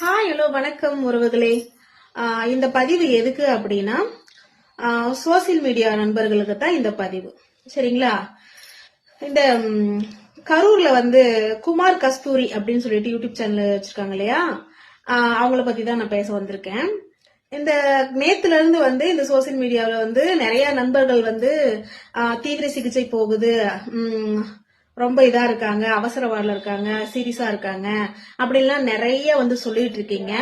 Hi hello வணக்கம் உறவுகளே. இந்த பதிவு எதுக்கு அப்படின்னா சோசியல் மீடியா நண்பர்களுக்கு தான் இந்த பதிவு. சரிங்களா? இந்த கரூர்ல வந்து குமார் கஸ்தூரி அப்படின்னு சொல்லிட்டு யூடியூப் சேனல் வச்சிருக்காங்க இல்லையா? அவங்கள பத்தி தான் நான் பேச வந்திருக்கேன். இந்த நேத்துல இருந்து வந்து இந்த சோசியல் மீடியாவில் வந்து நிறைய நண்பர்கள் வந்து தீவிர சிகிச்சை போகுது. ரொம்ப இதா இருக்காங்க அவசர வார்டில் இருக்காங்க சீரியஸா இருக்காங்க அப்படின்லாம் நிறைய வந்து சொல்லிட்டு இருக்கீங்க.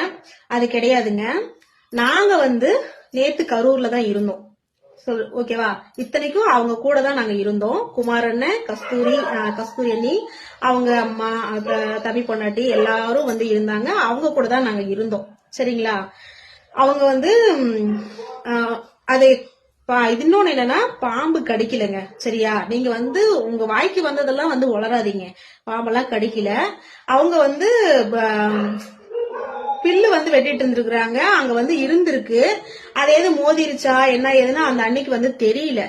அது கிடையாதுங்க. நாங்க வந்து நேத்து கரூர்ல தான் இருந்தோம். சொல் ஓகேவா இத்தனைக்கும் அவங்க கூட தான் நாங்க இருந்தோம். குமாரண்ண கஸ்தூரி கஸ்தூரி அண்ணி அவங்க அம்மா அப்புறம் தம்பி பொண்டாட்டி எல்லாரும் வந்து இருந்தாங்க. அவங்க கூட தான் நாங்க இருந்தோம். சரிங்களா? அவங்க வந்து அதை அது இது இன்னொன்னு என்னன்னா பாம்பு கடிக்கலைங்க. சரியா? நீங்க வந்து உங்க வாய்க்கு வந்ததெல்லாம் வந்து உளராதீங்க பாம்பெல்லாம் கடிக்கல. அவங்க வந்து ப- பில்லு வந்து வெட்டிட்டு இருந்திருக்கிறாங்க. அங்க வந்து இருந்திருக்கு. அது எது மோதிருச்சா என்ன ஏதுன்னா அந்த அன்னைக்கு வந்து தெரியல.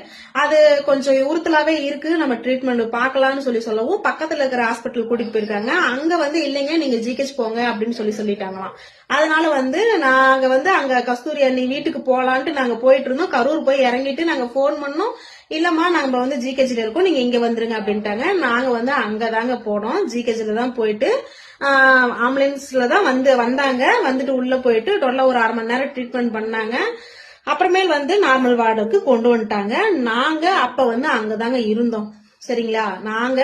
அது கொஞ்சம் உறுத்தலாவே இருக்கு நம்ம ட்ரீட்மெண்ட் பார்க்கலாம்னு சொல்லி சொல்லவும் பக்கத்துல இருக்கிற ஹாஸ்பிட்டல் கூட்டிட்டு போயிருக்காங்க. அங்க வந்து இல்லைங்க நீங்க ஜிஹெச் போங்க அப்படின்னு சொல்லி சொல்லிட்டாங்களாம். அதனால வந்து நாங்க வந்து அங்க கஸ்தூரி அண்ணி வீட்டுக்கு போலான்ட்டு நாங்க போயிட்டு இருந்தோம். கரூர் போய் இறங்கிட்டு நாங்க ஃபோன் பண்ணோம். இல்லம்மா நம்ம வந்து ஜிஹெச்ல இருக்கோம் நீங்க இங்க வந்துருங்க அப்படின்ட்டாங்க. நாங்க வந்து அங்கதாங்க போனோம். ஜிஹெச்ல தான் போயிட்டு ஆம்புலன்ஸ்ல தான் வந்து வந்தாங்க. வந்துட்டு உள்ள போயிட்டு டொல்ல ஒரு அரை மணி நேரம் ட்ரீட்மெண்ட் பண்ணாங்க. அப்புறமேல் வந்து நார்மல் வார்டுக்கு கொண்டு வந்துட்டாங்க. நாங்க அப்ப வந்து அங்கதாங்க இருந்தோம். சரிங்களா? நாங்க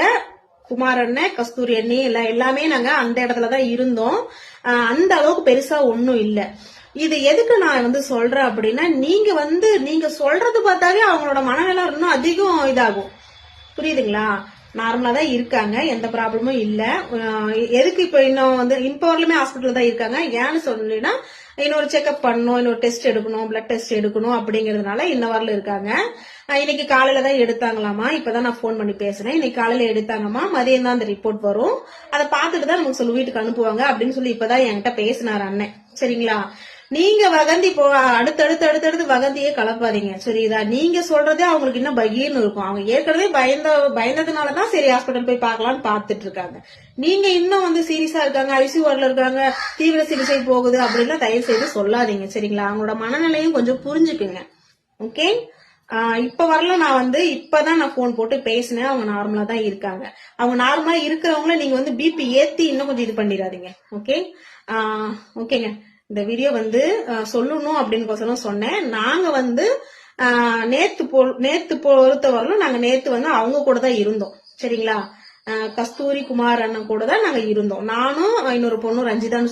குமார் அண்ணன் கஸ்தூரி அண்ணி எல்லாம் எல்லாமே நாங்க அந்த இடத்துல தான் இருந்தோம் அந்த அளவுக்கு பெருசா ஒண்ணும் இல்லை. இது எதுக்கு நான் வந்து சொல்றேன் அப்படின்னா நீங்க வந்து நீங்க சொல்றது பார்த்தாவே அவங்களோட மனநிலை இன்னும் அதிகம் இதாகும். புரியுதுங்களா? நார்மலா தான் இருக்காங்க எந்த ப்ராப்ளமும் இல்ல. எதுக்கு இப்போ இன்னும் வந்து இப்போ வரலுமே ஹாஸ்பிட்டல் தான் இருக்காங்க. ஏன்னு சொன்னீங்கன்னா இன்னொரு செக்அப் பண்ணணும் இன்னொரு டெஸ்ட் எடுக்கணும் பிளட் டெஸ்ட் எடுக்கணும் அப்படிங்கறதுனால இன்ன வரல இருக்காங்க இன்னைக்கு காலையில தான் எடுத்தாங்களாமா? இப்பதான் நான் ஃபோன் பண்ணி பேசுறேன். இன்னைக்கு காலையில எடுத்தாங்கம்மா மதியம் தான் அந்த ரிப்போர்ட் வரும். அதை பார்த்துட்டு தான் நமக்கு சொல்லி வீட்டுக்கு அனுப்புவாங்க அப்படின்னு சொல்லி இப்பதான் என்கிட்ட பேசினார் அண்ணன். சரிங்களா? நீங்க வகந்தி போ அடுத்தடுத்து அடுத்தடுத்து வகந்தியே கலப்பாதீங்க. சரிதா நீங்க சொல்றதே அவங்களுக்கு இன்னும் பகீர்னு இருக்கும். அவங்க ஏற்கனவே பயந்த பயந்ததுனாலதான் சரி ஹாஸ்பிட்டல் போய் பார்க்கலாம்னு பார்த்துட்டு இருக்காங்க நீங்க இன்னும் வந்து சீரியஸா இருக்காங்க ஐசி வார்டில் இருக்காங்க தீவிர சிகிச்சை போகுது அப்படின்லாம் தயவு செய்து சொல்லாதீங்க. சரிங்களா? அவங்களோட மனநிலையும் கொஞ்சம் புரிஞ்சுக்குங்க. ஓகே இப்ப வரல நான் வந்து இப்பதான் நான் போன் போட்டு பேசினேன். அவங்க நார்மலா தான் இருக்காங்க. அவங்க நார்மலா இருக்கிறவங்கள நீங்க வந்து பிபி ஏத்தி இன்னும் கொஞ்சம் இது பண்ணிடாதீங்க. ஓகே ஓகேங்க இந்த வீடியோ வந்து சொல்லணும் அப்படின்னு சொன்னேன். நாங்க வந்து நேத்து போ நேத்து பொறுத்தவரையிலும் நாங்க நேத்து வந்து அவங்க கூட தான் இருந்தோம். சரிங்களா? கஸ்தூரி குமார் அண்ணன் கூட தான் நாங்க இருந்தோம். நானும் இன்னொரு பொண்ணு ரஞ்சிதான்னு